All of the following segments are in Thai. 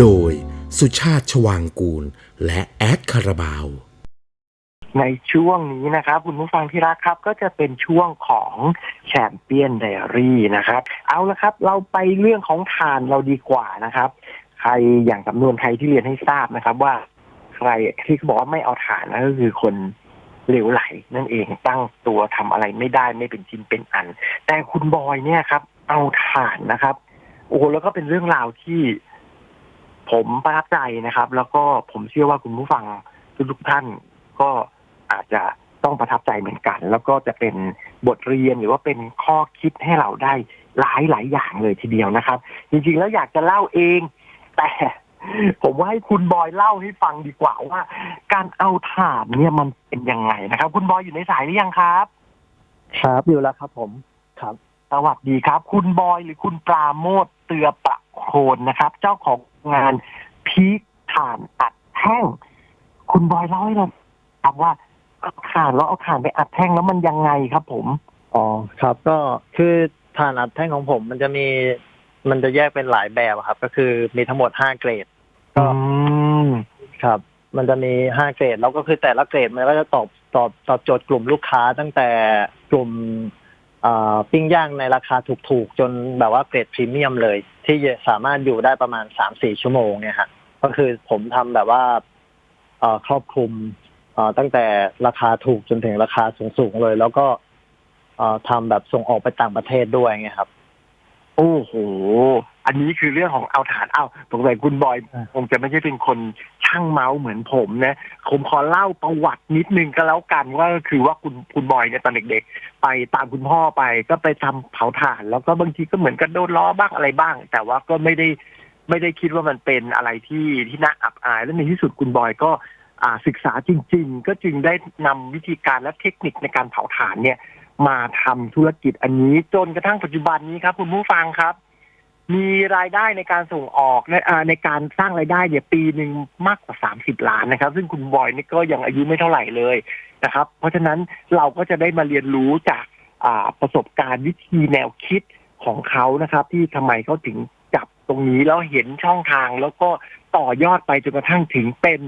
โดยสุชาติชวางกูล และแอดคาราบาว ในช่วงนี้นะครับ คุณผู้ฟังที่รักครับก็จะเป็นช่วงของแชมเปี้ยนไดอารี่นะครับ เอาละครับ เราไปเรื่องของทานเราดีกว่านะครับ ใครอย่างสำนวนไทยที่เรียนให้ทราบนะครับว่า ใครที่เขาบอกว่าไม่เอาฐานนั่นก็คือคนเหลวไหลนั่นเองตั้งตัวทำอะไรไม่ได้ไม่เป็นชิ้นเป็นอัน แต่คุณบอยเนี่ยครับ เอาฐานนะครับ โอ้โหแล้วก็เป็นเรื่องราวที่ ผมประทับใจนะครับ แล้วก็ผมเชื่อว่าคุณผู้ฟังทุกๆท่านก็อาจจะต้องประทับใจเหมือนกัน แล้วก็จะเป็นบทเรียนหรือว่าเป็นข้อคิดให้เราได้หลายหลายๆอย่างเลยทีเดียวนะครับ จริงๆแล้วอยากจะเล่าเอง แต่ผมว่าให้คุณบอยเล่าให้ฟังดีกว่าว่า การเอาถ่านเนี่ยมันเป็นยังไงนะครับ คุณบอยอยู่ในสายหรือยังครับ ครับอยู่แล้วครับผมครับสวัสดีครับ คุณบอยหรือคุณปราโมทเตือประโคนนะครับ เจ้าของ งานพีคถ่านอัดแท่ง คุณบอยเล่าให้เราครับว่าเอาถ่านแล้วเอาถ่านไปอัดแท่งแล้วมันยังไงครับผม อ๋อครับก็คือฐานอัดแท่งของผม มันจะมีมันจะแยกเป็นหลายแบบอะครับ ก็คือมีทั้งหมดห้าเกรด ก็อืมครับ มันจะมีห้าเกรดแล้วก็คือแต่ละเกรดมันก็จะตอบตอบตอบโจทย์กลุ่มลูกค้าตั้งแต่กลุ่มอ่า ปิ้งย่างในราคาถูกๆ จนแบบว่าเกรดพรีเมียมเลย ที่สามารถอยู่ได้ประมาณสามสี่ชั่วโมงเนี่ยฮะก็คือผมทำแบบว่าครอบคลุมตั้งแต่ราคาถูกจนถึงราคาสูงๆเลย แล้วก็ทำแบบส่งออกไปต่างประเทศด้วยไงครับ โอ้โห อันนี้คือเรื่องของเอาฐานเอาสงสัยคุณบอยอ่าคงจะไม่ใช่เป็นคนช่างเมาส์เหมือนผมนะผมขอเล่าประวัตินิดนึงก็แล้วกันว่าก็คือว่าคุณคุณบอยเนี่ยตอนเด็กๆ ไปตามคุณพ่อไปก็ไปทำเผาถ่าน แล้วก็บางทีก็เหมือนกันโดนล้อบ้างอะไรบ้าง แต่ว่าก็ไม่ได้ไม่ได้คิดว่ามันเป็นอะไรที่ที่น่าอับอาย แล้วในที่สุดคุณบอยก็อ่าศึกษาจริง ๆ ก็จึงได้นำวิธีการและเทคนิคในการเผาถ่านเนี่ย มาทำธุรกิจอันนี้ จนกระทั่งปัจจุบันนี้ครับ คุณผู้ฟังครับ มีรายได้ในการส่งออกในในการสร้างรายได้เนี่ยปีหนึ่งมากกว่าสามสิบล้านนะครับ ซึ่งคุณบอยนี่ก็ยังอายุไม่เท่าไหร่เลยนะครับ เพราะฉะนั้นเราก็จะได้มาเรียนรู้จากประสบการณ์วิธีแนวคิดของเขานะครับ ที่ทำไมเขาถึงจับตรงนี้แล้วเห็นช่องทางแล้วก็ต่อยอดไปจนกระทั่งถึงเป็น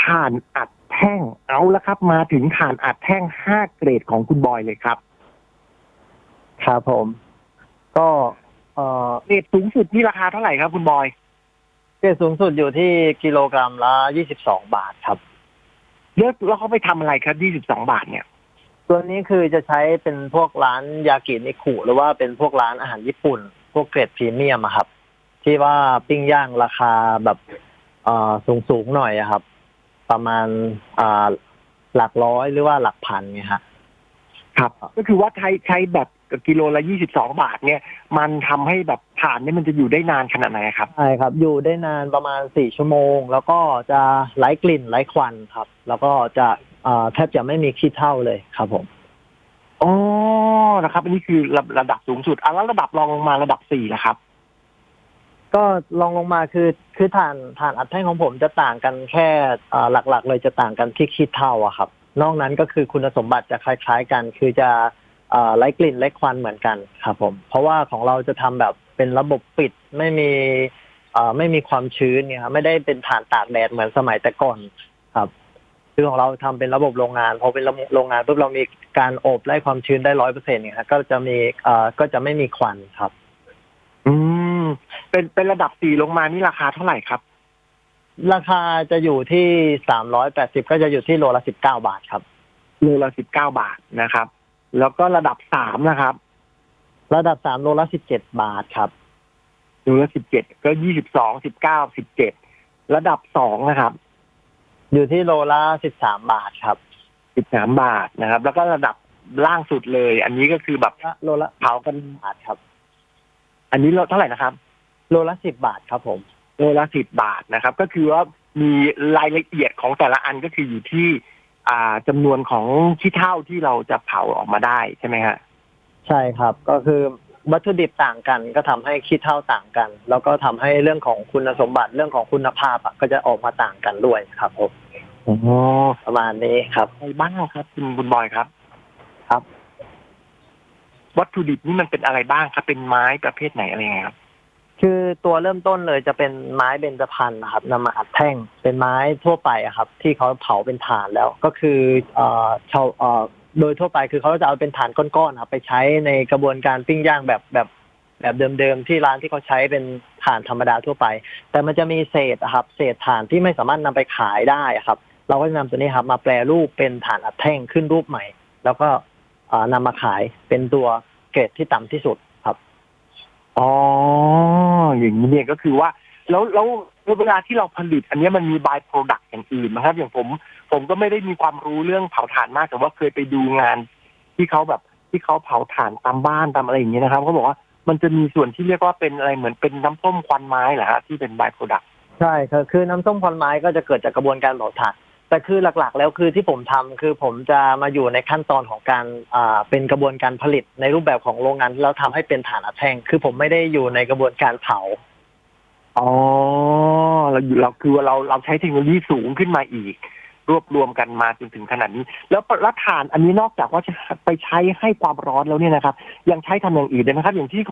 ถ่านอัด แท่งเอาละครับ มาถึงถ่านอัดแท่งห้าเกรดของคุณบอยเลยครับ ครับผม ก็เอ่อเกรดสูงสุดนี่ราคาเท่าไหร่ครับคุณบอยเกรดสูงสุดอยู่ที่กิโลกรัมละยี่สิบสองบาทครับแล้วแล้วเขาไปทำอะไรครับ22บาทเนี่ยตัวนี้คือจะใช้เป็นพวกร้านยากินิคุหรือว่าเป็นพวกร้านอาหารญี่ปุ่น พวกเกรดพรีเมียมอะครับ ที่ว่าปิ้งย่างราคาแบบเอ่อสูงสูงๆหน่อยอะครับ ประมาณอ่าหลักร้อยหรือว่าหลักพันไงฮะ ครับ ก็คือว่าใช้ใช้แบบกิโลละ22บาทเนี่ย มันทำให้แบบฐานเนี่ยมันจะอยู่ได้นานขนาดไหนครับ ใช่ครับ อยู่ได้นานประมาณสี่ชั่วโมง แล้วก็จะไร้กลิ่นไร้ควันครับ แล้วก็จะอ่าแทบจะไม่มีขี้เถ้าเลยครับผม อ๋อนะครับ อันนี้คือระระดับสูงสุดอะแล้วระดับรองลงมาระดับ4นะครับ ก็ลองลงมาคือคือฐานฐานอัดแท่งของผมจะต่างกันแค่หลักๆ เลยจะต่างกันที่ขี้เถ้าอะครับ นอกนั้นก็คือคุณสมบัติจะคล้าย ๆ กัน คือจะไร้กลิ่นไร้ควันเหมือนกันครับผม เพราะว่าของเราจะทำแบบเป็นระบบปิดไม่มีไม่มีความชื้นเนี่ยครับไม่ได้เป็นฐานตากแดดเหมือนสมัยแต่ก่อนครับคือของเราทำเป็นระบบโรงงานพอเป็นโรงงานปุ๊บเรามีการอบไล่ความชื้นได้ร้อยเปอร์เซ็นต์เนี่ยครับก็จะมีก็จะไม่มีควันครับ อืม เป็นเป็นระดับ4ลงมานี่ราคาเท่าไหร่ครับ ราคาจะอยู่ที่สามร้อยแปดสิบก็จะอยู่ที่โลละสิบเก้าบาทครับโลละ19บาทนะครับ แล้วก็ระดับ3นะครับ ระดับสามโลละสิบเจ็ดบาทครับโลละ17ก็22 19 17ระดับ2นะครับ อยู่ที่โลละสิบสามบาทครับ13บาทนะครับ แล้วก็ระดับล่างสุดเลย อันนี้ก็คือแบบโลละเผากันบาทครับ อันนี้เราเท่าไหร่นะครับ โลละสิบบาทครับผม โลละสิบบาทนะครับ ก็คือว่ามีรายละเอียดของแต่ละอันก็คืออยู่ที่ อ่าจำนวนของขี้เท่าที่เราจะเผาออกมาได้ใช่ไหมฮะใช่ครับก็คือวัตถุดิบต่างกัน ก็ทำให้คิดเท่าต่างกัน แล้วก็ทำให้เรื่องของคุณสมบัติเรื่องของคุณภาพอะก็จะออกมาต่างกันด้วยครับผมอ๋อประมาณนี้ครับ อะไรบ้างครับคุณบุญบอยครับครับ วัตถุดิบนี่มันเป็นอะไรบ้างครับ เป็นไม้ประเภทไหนอะไรยังไงครับ คือตัวเริ่มต้นเลยจะเป็นไม้เบญจพรรณนะครับนำมาอัดแท่งเป็นไม้ทั่วไปอะครับ ที่เขาเผาเป็นถ่านแล้ว ก็คือเอ่อชาวเอ่อโดยทั่วไปคือเขาจะเอาเป็นถ่านก้อนๆครับไปใช้ในกระบวนการปิ้งย่างแบบแบบแบบเดิมๆที่ร้านที่เขาใช้เป็นถ่านธรรมดาทั่วไป แต่มันจะมีเศษครับ เศษถ่านที่ไม่สามารถนำไปขายได้ครับ เราก็จะนำตัวนี้ครับ มาแปรรูปเป็นถ่านอัดแท่งขึ้นรูปใหม่ แล้วก็เอ่อนำมาขายเป็นตัวเกรดที่ต่ำที่สุด อ๋อ อย่างนี้เนี่ยก็คือว่า แล้วแล้วเวลาที่เราผลิต อันนี้มันมีบายโปรดักต์อย่างอื่นนะครับ อย่างผมผมก็ไม่ได้มีความรู้เรื่องเผาถ่านมากแต่ว่าเคยไปดูงาน ที่เขาแบบที่เขาเผาถ่านตามบ้านตามอะไรอย่างเงี้ยนะครับเขาบอกว่ามันจะมีส่วนที่เรียกว่าเป็นอะไรเหมือนเป็นน้ำส้มควันไม้เหรอฮะที่เป็นบายโปรดักต์ใช่คือน้ำส้มควันไม้ก็จะเกิดจากกระบวนการเผาถ่าน แต่คือหลักๆ แล้วคือที่ผมทำคือผมจะมาอยู่ในขั้นตอนของการเป็นกระบวนการผลิตในรูปแบบของโรงงานแล้วทำให้เป็นถ่านอัดแท่งคือผมไม่ได้อยู่ในกระบวนการเผาอ๋อเราอยู่เราคือเราเราใช้เทคโนโลยีสูงขึ้นมาอีก รวบรวมกันมาจนถึงขนาดนี้ แล้วแล้วถ่านอันนี้นอกจากว่าจะไปใช้ให้ความร้อนแล้วเนี่ยนะครับ ยังใช้ทำอย่างอื่นได้ไหมครับ อย่างที่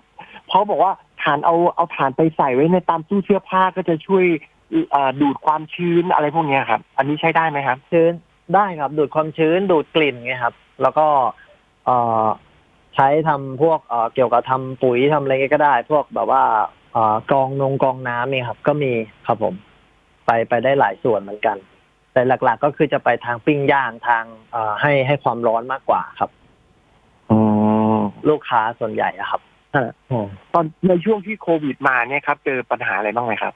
เขาบอกว่าถ่านเอาเอาถ่านไปใส่ไว้ในตามตู้เสื้อผ้าก็จะช่วย ดูดความชื้นอะไรพวกเนี้ยครับ อันนี้ใช้ได้ไหมครับ ชื้นได้ครับ ดูดความชื้นดูดกลิ่นไงครับ แล้วก็เอ่อใช้ทำพวกเอ่อเกี่ยวกับทำปุ๋ยทำอะไรก็ได้ พวกแบบว่าเอ่อกรองนงกรองน้ำนี่ครับ ก็มีครับผม ไปไปได้หลายส่วนเหมือนกัน แต่หลัก ๆ ก็คือจะไปทางปิ้งย่างทางเอ่อให้ให้ความร้อนมากกว่าครับอ๋อลูกค้าส่วนใหญ่อะครับตอนในช่วงที่โควิดมาเนี่ยครับ เจอปัญหาอะไรบ้างไหมครับ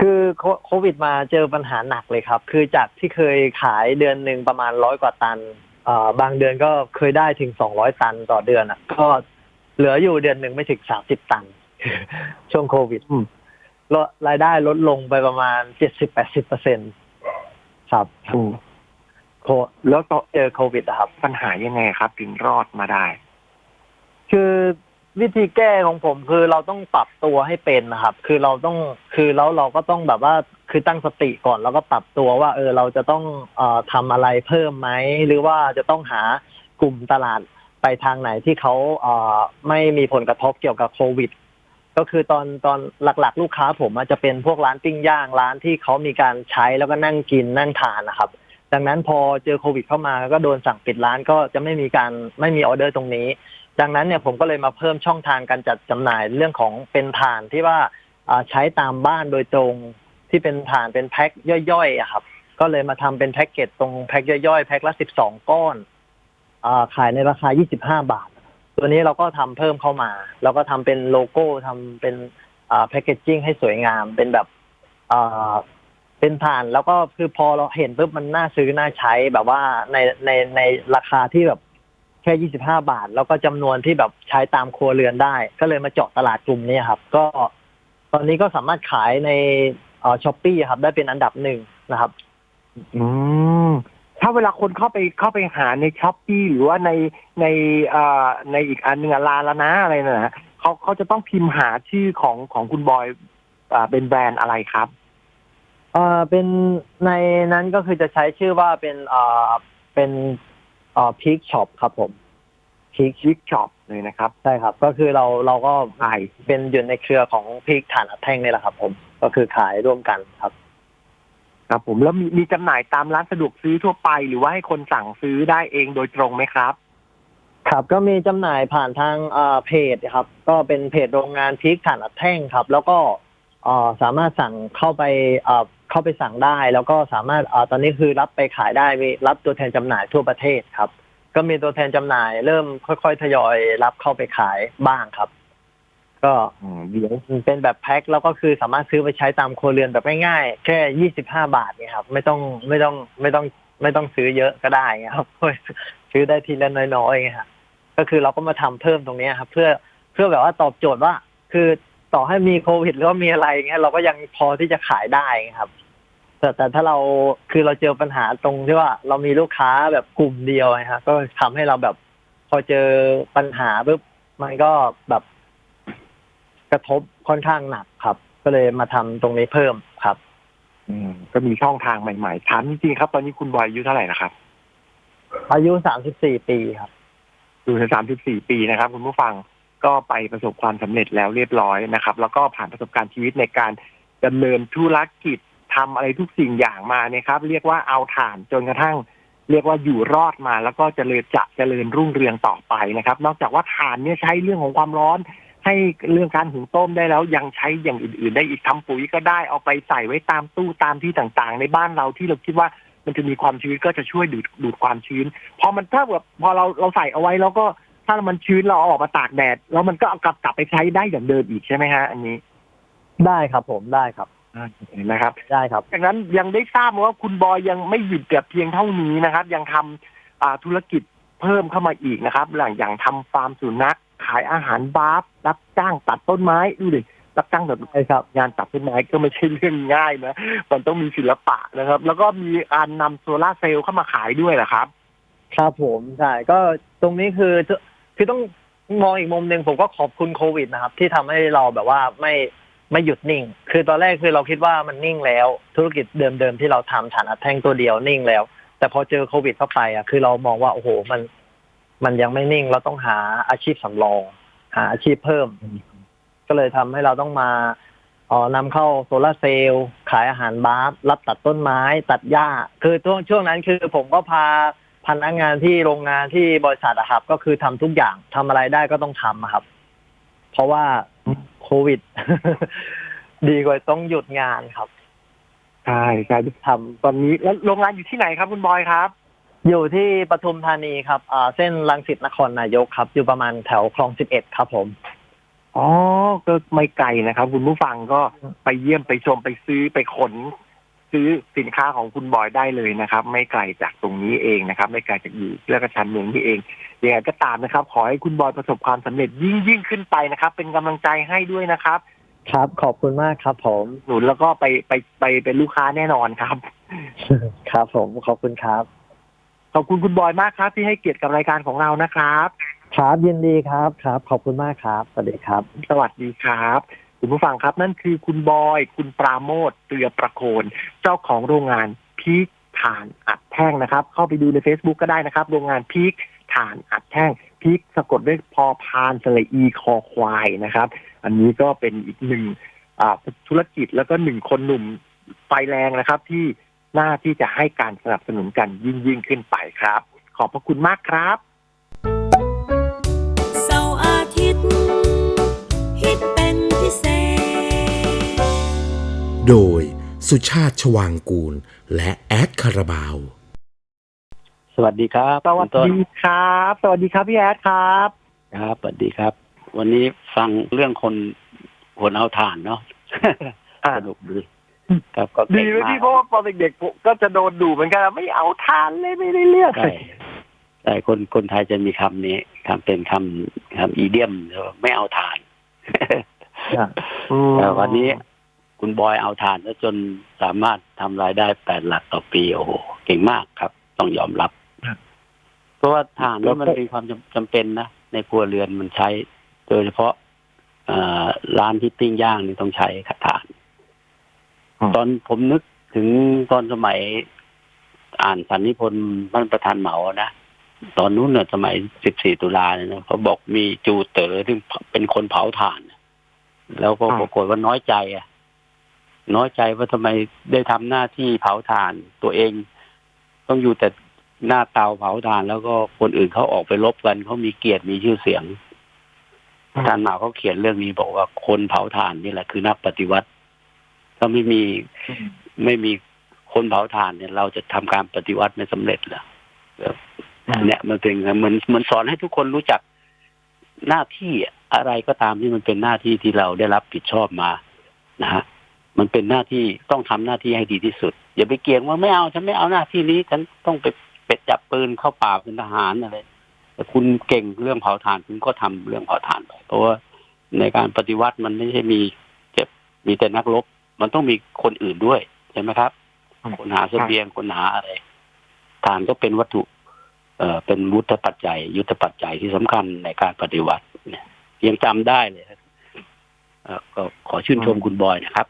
คือโคโควิดมาเจอปัญหาหนักเลยครับ คือจากที่เคยขายเดือนหนึ่งประมาณร้อยกว่าตันเอ่อบางเดือนก็เคยได้ถึงสองร้อยตันต่อเดือนอะ ก็เหลืออยู่เดือนหนึ่งไม่ถึงสามสิบตัน ช่วงโควิดอืมลดรายได้ลดลงไปประมาณเจ็ดสิบแปดสิบเปอร์เซ็นครับอืมโคแล้วก็เจอโควิดอะครับ ปัญหายังไงครับถึงรอดมาได้ คือ วิธีแก้ของผมคือเราต้องปรับตัวให้เป็นนะครับ คือเราต้องคือแล้วเราก็ต้องแบบว่าคือตั้งสติก่อนแล้วก็ปรับตัวว่า เออเราจะต้องเอ่อทำอะไรเพิ่มไหมหรือว่าจะต้องหากลุ่มตลาดไปทางไหนที่เขาเอ่อไม่มีผลกระทบเกี่ยวกับโควิด ก็คือตอนตอนหลักๆ ลูกค้าผมอาจจะเป็นพวกร้านปิ้งย่างร้านที่เขามีการใช้แล้วก็นั่งกินนั่งทานนะครับ ดังนั้นพอเจอโควิดเข้ามาก็โดนสั่งปิดร้านก็จะไม่มีการไม่มีออเดอร์ตรงนี้ ดังนั้นเนี่ยผมก็เลยมาเพิ่มช่องทางการจัดจำหน่ายเรื่องของเป็นฐานที่ว่าใช้ตามบ้านโดยตรงที่เป็นฐานเป็นแพ็คย่อยๆครับ ก็เลยมาทำเป็นแพ็กเกจตรงแพ็คย่อยๆแพ็คละสิบสองก้อนอขายในราคายี่สิบห้าบาท ตัวนี้เราก็ทำเพิ่มเข้ามาแล้วก็ทำเป็นโลโก้ทำเป็นแพคเกจจิ้งให้สวยงามเป็นแบบเป็นฐานแล้วก็คือพอเราเห็นปุ๊บมันน่าซื้อน่าใช้แบบว่าในในในราคาที่แบบ แค่25บาท แล้วก็จำนวนที่แบบใช้ตามครัวเรือนได้ ก็เลยมาเจาะตลาดกลุ่มนี้ครับ ก็ ตอนนี้ก็สามารถขายในเอ่อช้อปปี้ครับ ได้เป็นอันดับหนึ่งนะครับ อืมถ้าเวลาคนเข้าไปเข้าไปหาในช้อปปี้หรือว่าในในเอ่อในอีกอันหนึ่งอะลาละนะอะไรน่ะเขาเขาจะต้องพิมพ์หาชื่อของของคุณบอยอ่าเป็นแบรนด์อะไรครับเอ่อเป็นในนั้นก็คือจะใช้ชื่อว่าเป็นเอ่อเป็นเอ่อพีคช็อปครับผมพีคชิคช็อปเลยนะครับ ใช่ครับ ก็คือเราเราก็ใช่เป็นอยู่ในเครือของพีคฐานอัดแท่งนี่แหละครับ ผมก็คือขายร่วมกันครับ ครับผมแล้วมีมีจำหน่ายตามร้านสะดวกซื้อทั่วไป หรือว่าให้คนสั่งซื้อได้เองโดยตรงไหมครับ ครับก็มีจำหน่ายผ่านทางเอ่อเพจครับ ก็เป็นเพจโรงงานพีคฐานอัดแท่งครับ แล้วก็เอ่อ สามารถสั่งเข้าไปเข้าไปสั่งได้ แล้วก็สามารถเอ่อตอนนี้คือรับไปขายได้มีรับตัวแทนจำหน่ายทั่วประเทศครับ ก็มีตัวแทนจำหน่าย เริ่มค่อยๆทยอยรับเข้าไปขายบ้างครับ ก็เดี๋ยวเป็นแบบแพ็คแล้วก็คือสามารถซื้อไปใช้ตามครัวเรือนแบบง่ายๆแค่ยี่สิบห้าบาทเนี่ยครับ ไม่ต้องไม่ต้องไม่ต้องไม่ต้องซื้อเยอะก็ได้ไงครับซื้อได้ทีละน้อยๆไงครับก็คือเราก็มาทำเพิ่มตรงนี้ครับ เพื่อเพื่อแบบว่าตอบโจทย์ว่า คือ ต่อให้มีโควิดหรือว่ามีอะไรเงี้ยเราก็ยังพอที่จะขายได้ไงครับ แต่แต่ถ้าเราคือเราเจอปัญหาตรงที่ว่าเรามีลูกค้าแบบกลุ่มเดียวไงฮะก็ทำให้เราแบบ พอเจอปัญหาปุ๊บมันก็แบบกระทบค่อนข้างหนักครับ ก็เลยมาทำตรงนี้เพิ่มครับ อืม ก็มีช่องทางใหม่ๆถามจริงๆครับ ตอนนี้คุณบอยอายุเท่าไหร่นะครับ อายุสามสิบสี่ปีครับอยู่ในสามสิบสี่ปีนะครับ คุณผู้ฟัง ก็ไปประสบความสำเร็จแล้วเรียบร้อยนะครับ แล้วก็ผ่านประสบการณ์ชีวิตในการดำเนินธุรกิจทำอะไรทุกสิ่งอย่างมาเนี่ยครับ เรียกว่าเอาฐานจนกระทั่ง เรียกว่าอยู่รอดมา แล้วก็เจริญจะเจริญรุ่งเรืองต่อไปนะครับ นอกจากว่าฐานเนี่ยใช้เรื่องของความร้อน ให้เรื่องการหุงต้มได้แล้วยังใช้อย่างอื่น ๆ ได้อีกทำปุ๋ยก็ได้เอาไปใส่ไว้ตามตู้ตามที่ต่างๆ ในบ้านเราที่เราคิดว่ามันจะมีความชื้นก็จะช่วยดูดดูดความชื้นพอมันถ้าแบบพอเราเราใส่เอาไว้แล้วก็ ถ้ามันชื้นเราเอาออกมาตากแดด แล้วมันก็เอากลับกลับไปใช้ได้อย่างเดิมอีกใช่ไหมฮะ อันนี้ ได้ครับผมได้ครับเห็นไหมครับ ได้ครับจากนั้นยังได้ทราบมาว่าคุณบอยยังไม่หยุดแต่เพียงเท่านี้นะครับ ยังทำอ่าธุรกิจเพิ่มเข้ามาอีกนะครับ หลังอย่างทำฟาร์มสุนัขขายอาหารบาร์ฟรับจ้างตัดต้นไม้ดูดิรับจ้างตัดใช่ครับงานตัดต้นไม้ก็ไม่ใช่เรื่องง่ายนะมันต้องมีศิลปะนะครับ แล้วก็มีการนำโซลาร์เซลล์เข้ามาขายด้วยเหรอครับ ครับผมใช่ก็ตรงนี้คือ คือต้องมองอีกมุมหนึ่งผมก็ขอบคุณโควิดนะครับ ที่ทำให้เราแบบว่าไม่ไม่หยุดนิ่ง คือตอนแรกคือเราคิดว่ามันนิ่งแล้ว ธุรกิจเดิมๆที่เราทำฐานอัดแท่งตัวเดียวนิ่งแล้ว แต่พอเจอโควิดเข้าไปอะคือเรามองว่าโอ้โหมัน มันยังไม่นิ่ง เราต้องหาอาชีพสำรอง หาอาชีพเพิ่ม ก็เลยทำให้เราต้องมาเอ๋อนำเข้าโซลาเซลล์ขายอาหารบาร์รับตัดต้นไม้ ตัดหญ้า คือช่วงช่วงนั้นคือผมก็พา พนักงานที่โรงงานที่บริษัทอะครับ ก็คือทำทุกอย่างทำอะไรได้ก็ต้องทำอะครับ เพราะว่าโควิด ดีกว่าต้องหยุดงานครับใช่ใช่ทำตอนนี้แล้วโรงงานอยู่ที่ไหนครับคุณบอยครับ อยู่ที่ปทุมธานีครับอ่าเส้นรังสิตนครนายกครับ อยู่ประมาณแถวคลองสิบเอ็ดครับผมอ๋อก็ไม่ไกลนะครับ คุณผู้ฟังก็ไปเยี่ยมไปชมไปซื้อไปขน ซื้อสินค้าของคุณบอยได้เลยนะครับ ไม่ไกลจากตรงนี้เองนะครับ ไม่ไกลจากอยู่เลือกระชันเมืองนี่เองยังไงก็ตามนะครับ ขอให้คุณบอยประสบความสำเร็จยิ่งยิ่งขึ้นไปนะครับ เป็นกำลังใจให้ด้วยนะครับ ครับขอบคุณมากครับ ผมหนุนแล้วก็ไปไปไปเป็นลูกค้าแน่นอนครับ ครับผมขอบคุณครับ ขอบคุณคุณบอยมากครับ ที่ให้เกียรติกับรายการของเรานะครับครับยินดีครับครับ ขอบคุณมากครับสวัสดีครับ สวัสดีครับ คุณผู้ฟังครับ นั่นคือคุณบอย คุณปราโมทเตือประโคน เจ้าของโรงงานพีคฐานอัดแท่งนะครับ เข้าไปดูใน Facebook ก็ได้นะครับ โรงงานพีคฐานอัดแท่งพีคสะกดด้วยพอพานสระอีคอควายนะครับ อันนี้ก็เป็นอีกหนึ่งธุรกิจแล้วก็หนึ่งคนหนุ่มไฟแรงนะครับ ที่หน้าที่จะให้การสนับสนุนกันยิ่งยิ่งขึ้นไปครับ ขอบพระคุณมากครับ โดยสุชาติชวางกูล และแอดคาราบาว สวัสดีครับสวัสคุณต้นดีครับ สวัสดีครับพี่แอดครับ ครับสวัสดีครับ วันนี้ฟังเรื่องคนคนเอาถ่านเนาะอ่าสนุกดีครับก็ดีเก่งเลยมากพี่เพราะว่าตอนเด็กๆผมก็จะโดนดูเหมือนกันไม่เอาทานเลยไม่ได้เลือกใช่แต่คนคนไทยจะมีคำนี้คำเป็นคำคำอีเดียมไม่เอาถ่านอืมแต่วันนี้ คุณบอยเอาถ่านแล้วจนสามารถทำรายได้แปดหลักต่อปีโอ้โหเก่งมากครับ ต้องยอมรับ เพราะว่าถ่านนี่มันเป็นความจำจำเป็นนะ ในครัวเรือนมันใช้ โดยเฉพาะเอ่อร้านที่ปิ้งย่างนี่ต้องใช้ถ่าน ตอนผมนึกถึงตอนสมัยอ่านสันนิพนธ์บ้านประธานเหมานะตอนนู้นเนี่ยสมัย 14 ตุลาเนี่ยนะเขาบอกมีจูเต๋อที่เป็นคนเผาถ่าน แล้วก็ปรากฏว่าน้อยใจอะ น้อยใจว่าทำไมได้ทำหน้าที่เผาถ่านตัวเอง ต้องอยู่แต่หน้าเตาเผาถ่านแล้วก็คนอื่นเขาออกไปรบกันเขามีเกียรติมีชื่อเสียงอาจารย์หมาเขาเขียนเรื่องนี้บอกว่าคนเผาถ่านนี่แหละคือนักปฏิวัติ ถ้าไม่มีไม่มีคนเผาถ่านเนี่ย เราจะทำการปฏิวัติไม่สำเร็จเหรอแบบเนี่ยมันเป็นเหมือนเหมือนสอนให้ทุกคนรู้จักหน้าที่อะไรก็ตามที่มันเป็นหน้าที่ที่เราได้รับผิดชอบมานะฮะ มันเป็นหน้าที่ต้องทำหน้าที่ให้ดีที่สุด อย่าไปเกี่ยงว่าไม่เอาฉันไม่เอาหน้าที่นี้ฉันต้องไปเป็ดจับปืนเข้าป่าเป็นทหารอะไรแต่คุณเก่งเรื่องเผาถ่านคุณก็ทำเรื่องเผาถ่านไปเพราะว่าในการปฏิวัติมันไม่ใช่มีเจ็บมีแต่นักรบมันต้องมีคนอื่นด้วยใช่ไหมครับ คนหาเสบียงคนหาอะไรฐานก็เป็นวัตถุ เอ่อเป็นวุฒปัจจัย ยุทธปัจจัยที่สำคัญในการปฏิวัติเนี่ยยังจำได้เลยครับเอ่อก็ขอชื่นชมคุณบอยนะครับ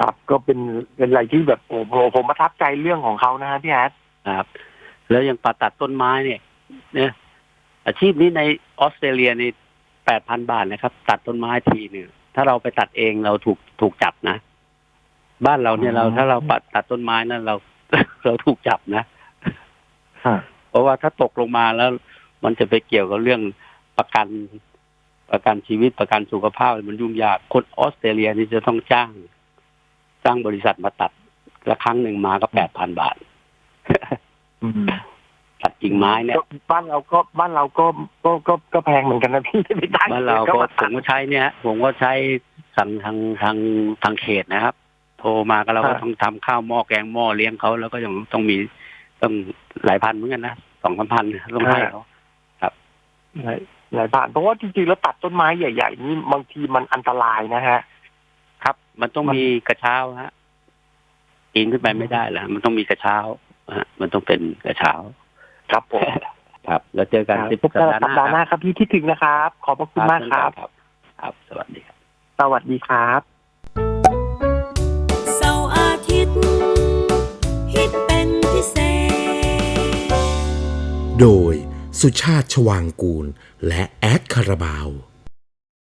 ครับก็เป็นเป็นอะไรที่แบบโอ้โหผมประทับใจเรื่องของเขานะฮะพี่แอดนะครับ แล้วยังปาตัดต้นไม้เนี่ยเนี่ยอาชีพนี้ในออสเตรเลียนี่แปดพันบาทนะครับ ตัดต้นไม้ทีหนึ่งถ้าเราไปตัดเองเราถูกถูกจับนะ บ้านเราเนี่ยเราอืมถ้าเราปัดตัดต้นไม้นั้นเรา เราถูกจับนะฮะเพราะว่าถ้าตกลงมาแล้ว มันจะไปเกี่ยวกับเรื่องประกันประกันชีวิตประกันสุขภาพมันยุ่งยากคนออสเตรเลียนี่จะต้องจ้าง จ้างบริษัทมาตัดละครั้งหนึ่งมาก็แปดพันบาทอืมตัดกิ่งไม้เนี่ยก็บ้านเราก็บ้านเราก็ก็ก็ก็แพงเหมือนกันนะพี่ไม่ได้บ้านเราก็มาผมก็ใช้เนี่ยฮะผมก็ใช้ทางทางทางทางเขตนะครับ โทรมาก็เราก็ต้องทำข้าวหม้อแกงหม้อเลี้ยงเขาแล้วก็ยังต้องมีต้องหลายพันเหมือนกันนะสองสามพันต้องให้เขาหลายหลายบ้านเพราะว่าจริงๆแล้วตัดต้นไม้ใหญ่ ๆ นี่บางทีมันอันตรายนะฮะ ครับ มันต้องมันมีกระเช้าฮะปีนขึ้นไปไม่ได้แล้วมันต้องมีกระเช้าฮะมันต้องเป็นกระเช้า ครับผมครับ แล้วเจอกันสิบพบสัปกันดาห์หสัปดาห์หน้าน้าครับพี่ที่ถึงนะครับ ขอบพระคุณมากครับครับ ครับ สวัสดีครับ สวัสดีครับเสาร์อาทิตย์ฮิตเป็นพิเศษ โดยสุชาติชวางกูล และแอดคาราบาว